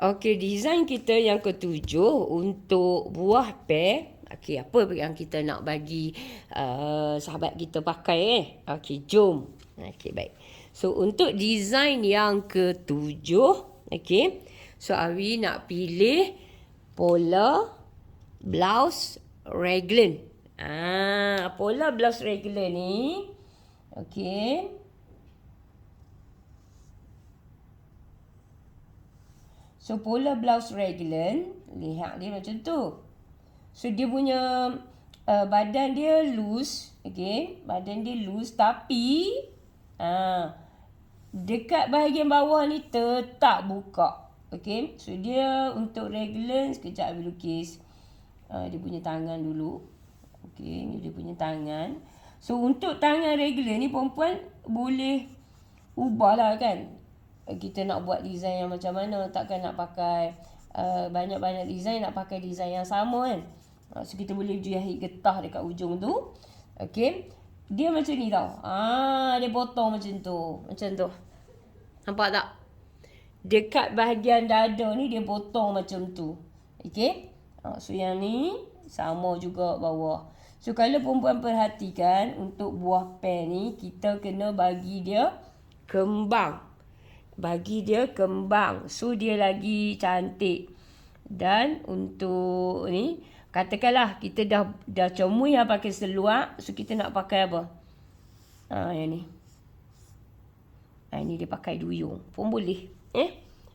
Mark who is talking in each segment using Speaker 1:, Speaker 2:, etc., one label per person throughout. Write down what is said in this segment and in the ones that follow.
Speaker 1: Okey, design kita yang ketujuh untuk buah pear. Okey, apa yang kita nak bagi uh, sahabat kita pakai eh? Okey, jom. Okey, baik. So, untuk design yang ketujuh, okey. So, Awi nak pilih pola blouse raglan. Ah, pola blouse raglan ni. Okey. So, pola blouse raglan, lihat dia macam tu. So dia punya uh, badan dia loose, okay? Badan dia loose tapi uh, dekat bahagian bawah ni tetap buka. Okay, so dia untuk raglan sekejap ambil lukis. Uh, dia punya tangan dulu. Okay, ni dia punya tangan. So untuk tangan raglan ni perempuan boleh ubah lah kan. Kita nak buat design yang macam mana. Takkan nak pakai uh, banyak-banyak design nak pakai design yang sama kan. Ha, so kita boleh jahit getah dekat ujung tu. Okey. Dia macam ni tau. Ah, dia potong macam tu. Macam tu. Nampak tak? Dekat bahagian dada ni dia potong macam tu. Okey. Ha, so yang ni sama juga bawah. So kalau perempuan perhatikan untuk buah pen ni kita kena bagi dia kembang. Bagi dia kembang. So dia lagi cantik. Dan untuk ni Katakanlah kita dah dah comui yang pakai seluar, so kita nak pakai apa? Ha, yang ni. Ha, ini dia pakai duyung. Pun boleh. Eh?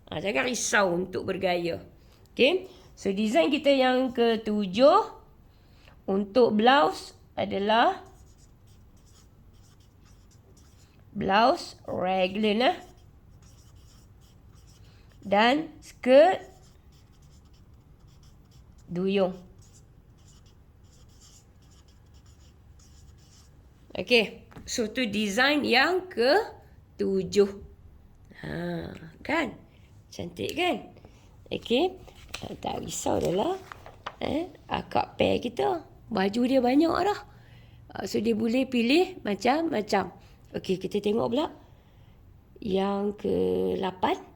Speaker 1: Ha, jangan risau untuk bergaya. Okay. So, design kita yang ketujuh. Untuk blouse adalah blouse raglan lah. Dan skirt duyung. Okey. So tu design yang ke tujuh. Ha, kan? Cantik kan? Okey. Tak risau dah lah. Eh, akak pair kita. Baju dia banyak dah. Ha, so dia boleh pilih macam-macam. Okey, kita tengok pula. Yang ke lapan.